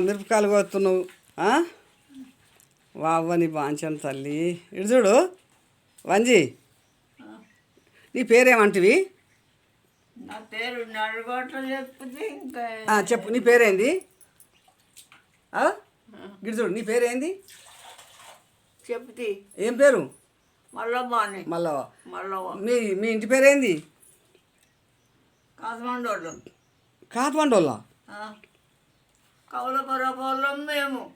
మిరపకాయలు కోస్తున్నావు ఆ? వావ్వ నీ బాంచను తల్లి. ఇటు చూడు వంజి. నీ పేరేమంటివి? చెప్పు నీ పేరేంది? ఇటు చూడు నీ పేరేంది? చెప్తే ఏం పేరు? మల్లమ్మాని మళ్ళా మల్లవ్వ. మీ మీ ఇంటి పేరేంది? కాసమండోళ్ళు కాత్మండోళ్ళ? మేము.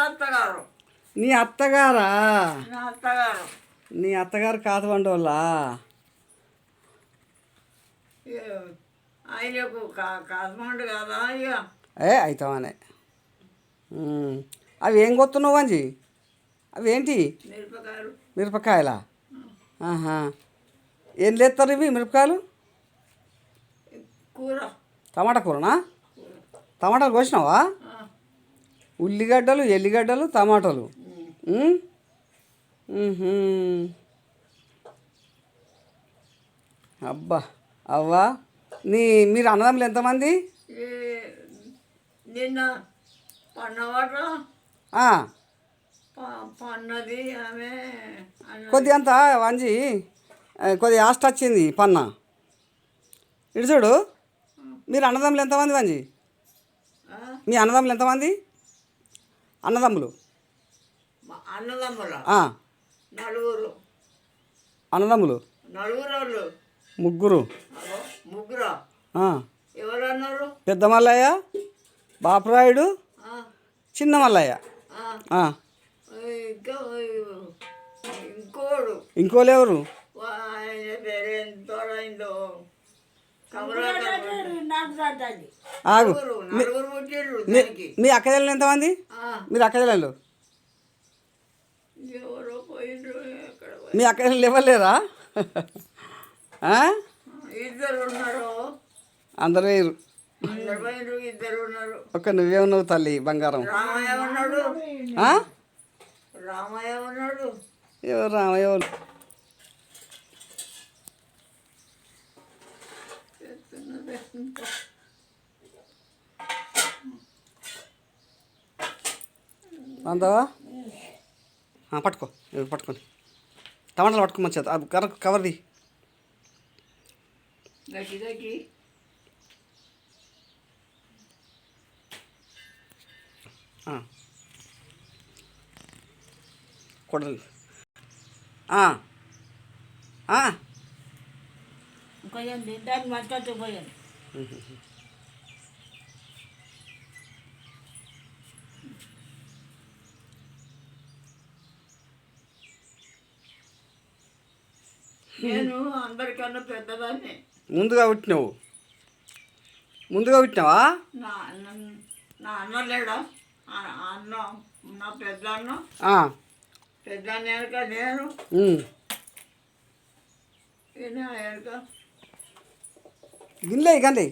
అత్తగారు. నీ అత్తగారా? నా అత్తగారు. నీ అత్తగారు కాతవండోళ్ళ ఆయనకు కాసమండు కదా ఇక ఏ అవుతావనే ఉమ్. అవి ఏం కొత్తున్నావు వంజి అవి ఏంటి? మిరపకాయలు. మిరపకాయలా? ఆహా. ఏం లేస్తారు ఇవి మిరపకాయలు? కూర. టమాటా కూరనా? టమాటాలు కోసినావా? ఉల్లిగడ్డలు ఎల్లిగడ్డలు టమాటాలు. అబ్బా అవ్వా. నీ మీరు అన్నదమ్ములు ఎంతమంది? నిన్న పన్నది ఆమె కొద్దిగా అంత వంజి కొద్దిగా ఆస్ట్ వచ్చింది పన్న. ఇటు చూడు. మీరు అన్నదమ్ములు ఎంతమంది వంజి మీ అన్నదమ్ములు ఎంతమంది? అన్నదమ్ములు. నలుగురు. అన్నదమ్ములు. నలుగురు ముగ్గురు. ముగ్గురు? ఆ, ఎవరు అన్నారు పెద్ద మల్లయ్య బాపరాయుడు చిన్న మల్లయ్య. ఇంకోడు. ఇంకోళ్ళు ఎవరు? ఆగు. మీ దానికి మీ అక్కజల్లు ఎంతమంది? ఆ, మీరు అక్కజల్లు మీ అక్కజల్లు ఇవ్వలేరా ఆ? ఇద్దరు ఉన్నారు. అందరూ ఉన్నారు. ఒక్క నువ్వే ఉన్నావు తల్లి బంగారం. రామయ్య ఉన్నాడు. ఆ? రామయ్య ఉన్నాడు. ఎవరు రామయ్య ఎవరు చెప్తున్నది. అందావా పట్టుకో. పట్టుకోండి టమాటాలు పట్టుకో మంచిది అది కవర్ కవర్ది. ఆ. పోయండి. దాన్ని పోయండి. నేను అందరికన్నా పెద్దదాన్ని. ముందుగా పుట్టినావు? ముందుగా పుట్టినావా? నా అన్న- నా అన్న లేడా? అన్న నా పెద్ద అన్న. పెద్ద నేను. వెనక గిన్నెలే గండి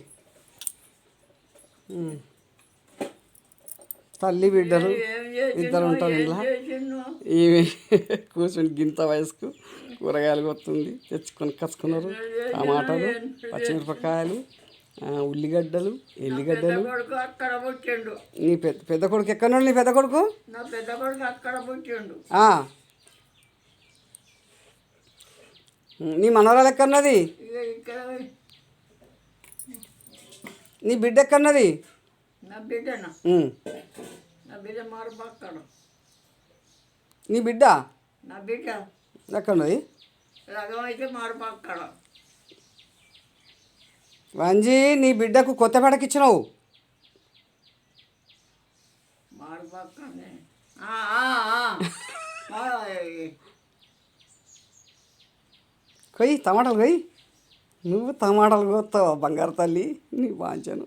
తల్లి బిడ్డలు ఇద్దరు ఉంటారు చేసిండు? ఈమె కూర్చొని గింత వయసుకు కూరగాయలు కొత్తుంది తెచ్చుకొని కసుకున్నారు టమాటాలు పచ్చిమిరపకాయలు ఉల్లిగడ్డలు ఎల్లిగడ్డలు. నీ పెద్ద పెద్ద కొడుకు ఎక్కడ నీ పెద్ద కొడుకు? నా మనవరాలు ఎక్కడున్నది? ఇక ఇక్కడ నీ బిడ్డ ఎక్కడున్నది నా బిడ్డ? అక్కడ వంజీ నీ బిడ్డకు కొత్త పెడకి ఇచ్చినావు. మారు పక్కనే. ఆ, ఆ, ఆ. ఆ, కొయ్యి టమాటాలు కొయ్యి నువ్వు టమాటాలు కోస్తావా బంగారు తల్లి? నీ వాంచను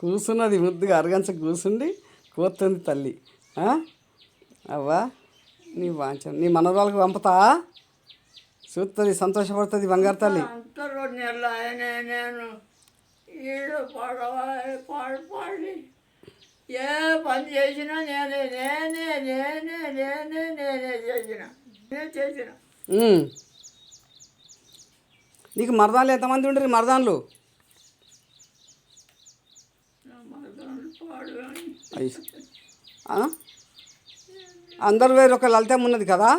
కూర్చున్నది ముద్దుగా అరగంచ కూర్చుండి కోస్తుంది తల్లి? అవ్వా నీ వాంచను నీ మనవరాలకు పంపుతా? చూస్తుంది సంతోషపడుతుంది బంగారు తల్లి. నేను ఈడు పడవాలి పాడు పాడి. ఏ పని చేసినా నేనే నేనే నేనే నేనే నేనే చేసిన. నేనే చేసిన. నీకు మరదాన్లు ఎంతమంది ఉండరు మరదాన్లు? అందరు వేరు ఒక లలితం ఉన్నది కదా